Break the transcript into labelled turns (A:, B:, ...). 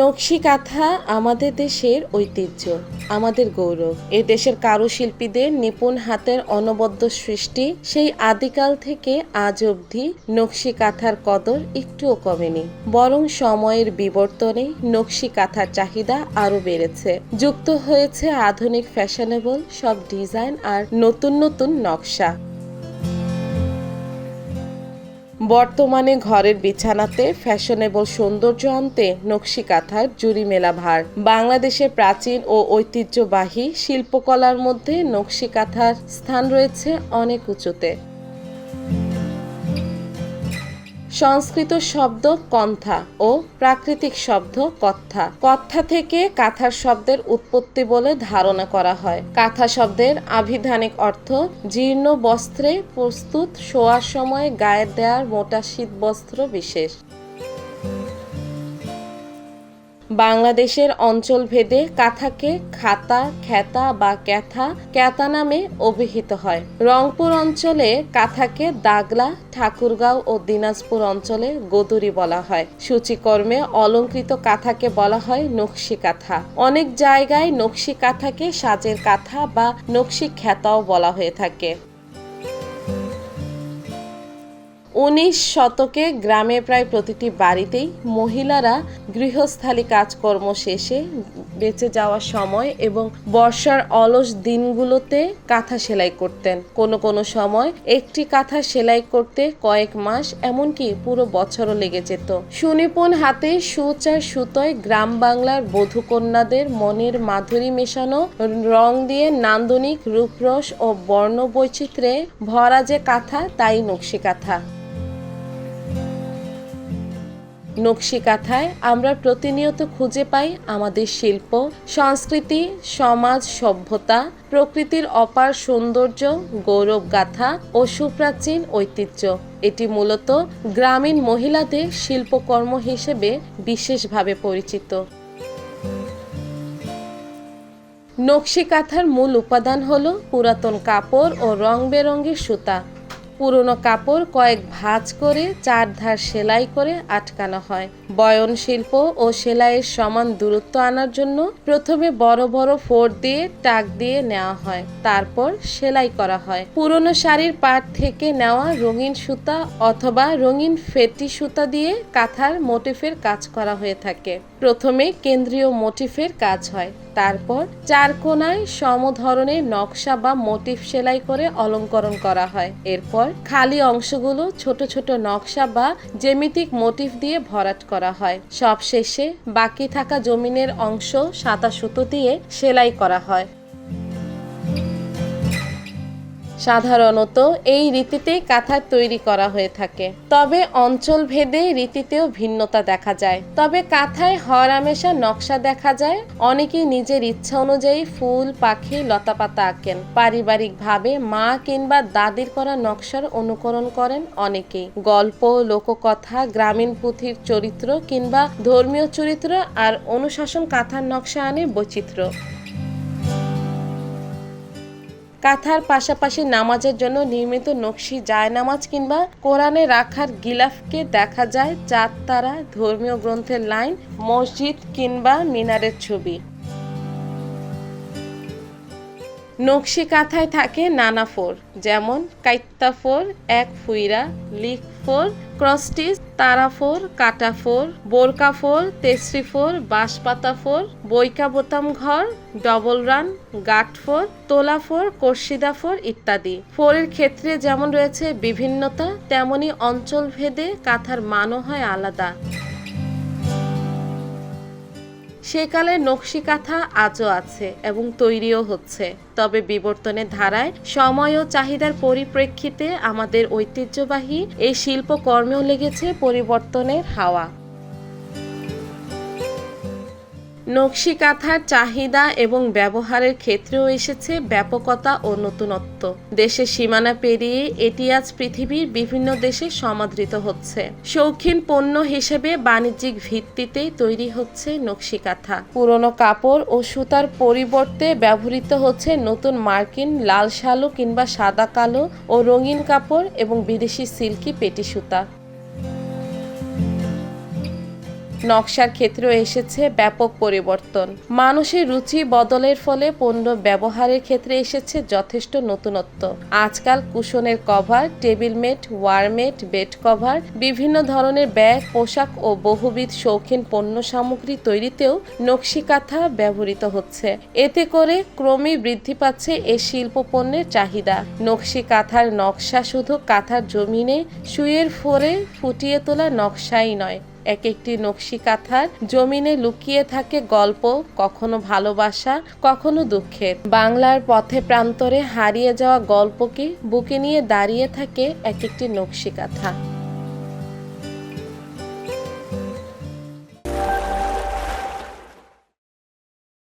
A: নকশি কাঁথা আমাদের দেশের ঐতিহ্য, আমাদের গৌরব। এ দেশের কারুশিল্পীদের নিপুণ হাতের অনবদ্য সৃষ্টি সেই আদিকাল থেকে আজ অবধি নকশি কাঁথার কদর একটুও কমেনি। বরং সময়ের বিবর্তনে নকশি কাঁথার চাহিদা আরও বেড়েছে। যুক্ত হয়েছে আধুনিক ফ্যাশনেবল, সব ডিজাইন আর নতুন নতুন নকশা। বর্তমানে ঘরের বিছানাতে ফ্যাশনেবল সৌন্দর্য আনতে নকশি কাঁথার জুরি মেলা ভার। বাংলাদেশের প্রাচীন ও ঐতিহ্যবাহী শিল্পকলার মধ্যে নকশি কাঁথার স্থান রয়েছে অনেক উঁচুতে। সংস্কৃত শব্দ কন্থা ও প্রাকৃতিক শব্দ কথা কথা থেকে কাঁথার শব্দের উৎপত্তি বলে ধারণা করা হয়। কাঁথা শব্দের আভিধানিক অর্থ জীর্ণ বস্ত্রে প্রস্তুত, শোয়ার সময় গায়ে দেয়ার মোটা শীত বস্ত্র বিশেষ। বাংলাদেশের অঞ্চল ভেদে কাঁথাকে খাতা খেতা বা ক্যাথা, ক্যাতা নামে অভিহিত হয়। রংপুর অঞ্চলে কাঁথাকে দাগলা, ঠাকুরগাঁও ও দিনাজপুর অঞ্চলে গোদুরি বলা হয়। সূচিকর্মে অলঙ্কৃত কাঁথাকে বলা হয় নকশি কাঁথা। অনেক জায়গায় নকশি কাঁথাকে সাজের কাঁথা বা নকশি খ্যাতাও বলা হয়ে থাকে। উনিশ শতকে গ্রামে প্রায় প্রতিটি বাড়িতেই মহিলারা গৃহস্থালী কাজকর্ম শেষে বেঁচে যাওয়ার সময় এবং বর্ষার অলস দিনগুলোতে কাঁথা সেলাই করতেন। কোনো কোনো সময় একটি কাঁথা সেলাই করতে কয়েক মাস, এমনকি পুরো বছরও লেগে যেত। সুনিপুণ হাতে সুচার সুতোয় গ্রাম বাংলার বধূকন্যাদের মনের মাধুরী মেশানো, রং দিয়ে নান্দনিক রূপরস ও বর্ণ বৈচিত্র্যে ভরা যে কাঁথা, তাই নকশি কাঁথা। নকশি কাঁথায় আমরা প্রতিনিয়ত খুঁজে পাই আমাদের শিল্প, সংস্কৃতি, সমাজ, সভ্যতা, প্রকৃতির অপার সৌন্দর্য গৌরব গাথা ও সুপ্রাচীন ঐতিহ্য। এটি মূলত গ্রামীণ মহিলাদের শিল্পকর্ম হিসেবে বিশেষভাবে পরিচিত। নকশি কাঁথার মূল উপাদান হল পুরাতন কাপড় ও রং বেরঙের সুতা। পুরনো কাপড় কয়েক ভাঁজ করে চারধার সেলাই করে আটকানো হয়। বয়ন শিল্প ও সেলাইয়ের সমান দূরত্ব আনার জন্য প্রথমে বড় বড় ফোর দিয়ে, টাক দিয়ে নেওয়া হয়। তারপর সেলাই করা হয়। পুরনো শাড়ির পাট থেকে নেওয়া রঙিন সুতা অথবা রঙিন ফেটি সুতা দিয়ে কাঁথার মোটিফের কাজ করা হয়ে থাকে। প্রথমে কেন্দ্রীয় মোটিফের কাজ হয়, তারপর চার কোনায় সম ধরনের নকশা বা মোটিফ সেলাই করে অলঙ্করণ করা হয়। এরপর খালি অংশগুলো ছোট ছোট নকশা বা জেমিতিক মোটিফ দিয়ে ভরাট করা হয়। সবশেষে বাকি থাকা জমিনের অংশ সাদা সুতো দিয়ে সেলাই করা হয়। সাধারণত এই রীতিতেই কাঁথা তৈরি করা হয়ে থাকে। তবে অঞ্চল ভেদে রীতিতেও ভিন্নতা দেখা যায়। তবে কাঁথায় হরামেশা নকশা দেখা যায়। অনেকেই নিজের ইচ্ছা অনুযায়ী ফুল, পাখি, লতাপাতা আঁকেন। পারিবারিকভাবে মা কিংবা দাদির করা নকশার অনুকরণ করেন অনেকেই। গল্প, লোককথা, গ্রামীণ পুঁথির চরিত্র কিংবা ধর্মীয় চরিত্র আর অনুশাসন কাঁথার নকশা আনে বৈচিত্র্য। কাঁথার পাশাপাশি নামাজের জন্য নির্মিত নকশি, জায়নামাজ কিংবা কোরআনে রাখার গিলাফকে দেখা যায় চাঁদ তারা ধর্মীয় গ্রন্থের লাইন, মসজিদ কিংবা মিনারের ছবি। নকশি কাঁথায় থাকে নানা ফোর, যেমন কাইত্তা ফোর, এক ফুইরা, লিক ফোর, ক্রসটিস, তারা ফোর, কাটা ফোর, বোরকা ফোর, তেসরি ফোর, বাঁশপাতা ফোর, বৈকা বোতাম ঘর, ডবল রান, গাট ফোর, তোলা ফোর কর্ষিদা ফোর ইত্যাদি। ফোরের ক্ষেত্রে যেমন রয়েছে বিভিন্নতা, তেমনি অঞ্চল ভেদে কাঁথার মানও হয় আলাদা। সেকালের নকশি কাঁথা আজও আছে এবং তৈরিও হচ্ছে। তবে বিবর্তনের ধারায় সময় ও চাহিদার পরিপ্রেক্ষিতে আমাদের ঐতিহ্যবাহী এই শিল্পকর্মেও লেগেছে পরিবর্তনের হাওয়া। নকশি কাঁথার চাহিদা এবং ব্যবহারের ক্ষেত্রেও এসেছে ব্যাপকতা ও নতুনত্ব। দেশের সীমানা পেরিয়ে এটি আজ পৃথিবীর বিভিন্ন দেশে সমাদৃত হচ্ছে। শৌখিন পণ্য হিসেবে বাণিজ্যিক ভিত্তিতেই তৈরি হচ্ছে নকশি কাঁথা পুরনো কাপড় ও সুতার পরিবর্তে ব্যবহৃত হচ্ছে নতুন মার্কিন লাল শালু কিংবা সাদা কালো ও রঙিন কাপড় এবং বিদেশি সিল্কি পেটি সুতা। নকশার ক্ষেত্রেও এসেছে ব্যাপক পরিবর্তন। মানুষের রুচি বদলের ফলে পণ্য ব্যবহারের ক্ষেত্রে এসেছে যথেষ্ট নতুনত্ব। আজকাল কুশনের কভার, টেবিল মেট ওয়ারমেট বেড কভার, বিভিন্ন ধরনের ব্যাগ, পোশাক ও বহুবিধ শৌখিন পণ্য সামগ্রী তৈরিতেও নকশি কাঁথা ব্যবহৃত হচ্ছে। এতে করে ক্রমেই বৃদ্ধি পাচ্ছে এ শিল্প পণ্যের চাহিদা। নকশি কাঁথার নকশা শুধু কাঁথার জমিনে শুয়ের ফোরে ফুটিয়ে তোলা নকশাই নয় এক একটি নকশি কাঁথার জমিনে লুকিয়ে থাকে গল্প, কখনো ভালোবাসা, কখনো দুঃখের। বাংলার পথে প্রান্তরে হারিয়ে যাওয়া গল্পকে বুকে নিয়ে দাঁড়িয়ে থাকে এক একটি নকশি কাঁথা।